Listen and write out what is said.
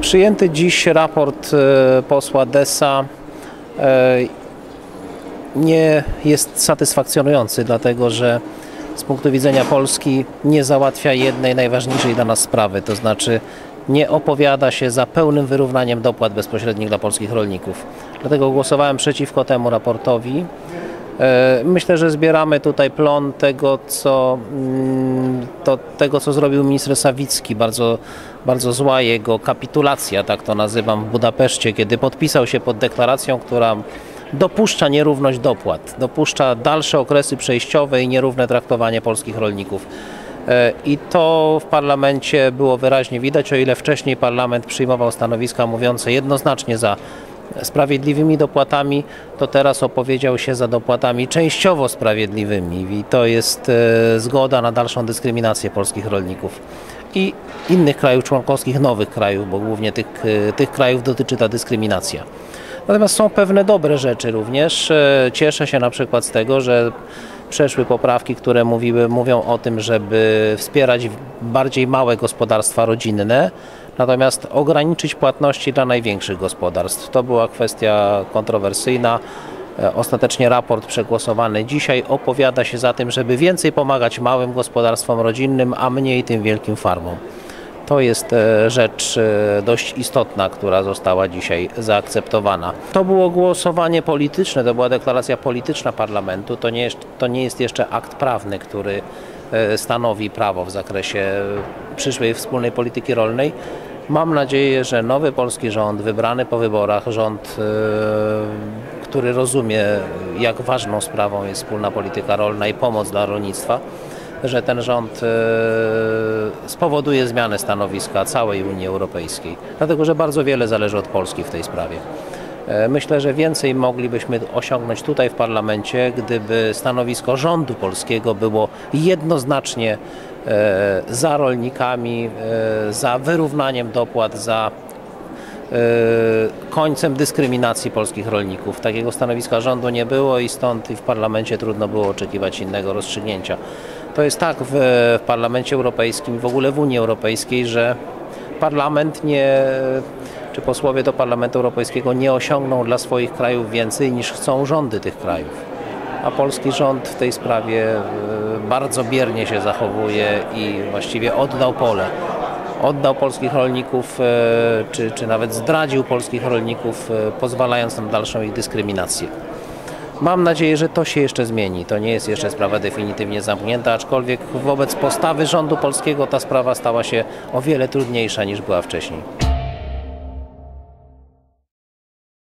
Przyjęty dziś raport e, posła Dessa e, nie jest satysfakcjonujący, dlatego że z punktu widzenia Polski nie załatwia jednej najważniejszej dla nas sprawy, to znaczy nie opowiada się za pełnym wyrównaniem dopłat bezpośrednich dla polskich rolników. Dlatego głosowałem przeciwko temu raportowi. E, myślę, że zbieramy tutaj plon tego, co, mm, to, tego, co zrobił minister Sawicki. Bardzo, bardzo zła jego kapitulacja, tak to nazywam, w Budapeszcie, kiedy podpisał się pod deklaracją, która dopuszcza nierówność dopłat, dopuszcza dalsze okresy przejściowe i nierówne traktowanie polskich rolników. E, I to w parlamencie było wyraźnie widać, o ile wcześniej parlament przyjmował stanowiska mówiące jednoznacznie za sprawiedliwymi dopłatami, to teraz opowiedział się za dopłatami częściowo sprawiedliwymi i to jest e, zgoda na dalszą dyskryminację polskich rolników i innych krajów członkowskich, nowych krajów, bo głównie tych, e, tych krajów dotyczy ta dyskryminacja. Natomiast są pewne dobre rzeczy również. E, cieszę się na przykład z tego, że przeszły poprawki, które mówiły, mówią o tym, żeby wspierać bardziej małe gospodarstwa rodzinne, natomiast ograniczyć płatności dla największych gospodarstw. To była kwestia kontrowersyjna. E, ostatecznie raport przegłosowany dzisiaj opowiada się za tym, żeby więcej pomagać małym gospodarstwom rodzinnym, a mniej tym wielkim farmom. To jest e, rzecz e, dość istotna, która została dzisiaj zaakceptowana. To było głosowanie polityczne, to była deklaracja polityczna parlamentu, to nie, jest, to nie jest jeszcze akt prawny, który stanowi prawo w zakresie przyszłej wspólnej polityki rolnej. Mam nadzieję, że nowy polski rząd, wybrany po wyborach, rząd, który rozumie, jak ważną sprawą jest wspólna polityka rolna i pomoc dla rolnictwa, że ten rząd e, spowoduje zmianę stanowiska całej Unii Europejskiej, dlatego że bardzo wiele zależy od Polski w tej sprawie. E, myślę, że więcej moglibyśmy osiągnąć tutaj w parlamencie, gdyby stanowisko rządu polskiego było jednoznacznie e, za rolnikami, za wyrównaniem dopłat, za końcem dyskryminacji polskich rolników. Takiego stanowiska rządu nie było i stąd i w parlamencie trudno było oczekiwać innego rozstrzygnięcia. To jest tak w, w Parlamencie Europejskim i w ogóle w Unii Europejskiej, że parlament nie, czy posłowie do Parlamentu Europejskiego nie osiągną dla swoich krajów więcej niż chcą rządy tych krajów. A polski rząd w tej sprawie e, bardzo biernie się zachowuje i właściwie oddał pole. Oddał polskich rolników, e, czy, czy nawet zdradził polskich rolników, e, pozwalając na dalszą ich dyskryminację. Mam nadzieję, że to się jeszcze zmieni. To nie jest jeszcze sprawa definitywnie zamknięta, aczkolwiek wobec postawy rządu polskiego ta sprawa stała się o wiele trudniejsza niż była wcześniej.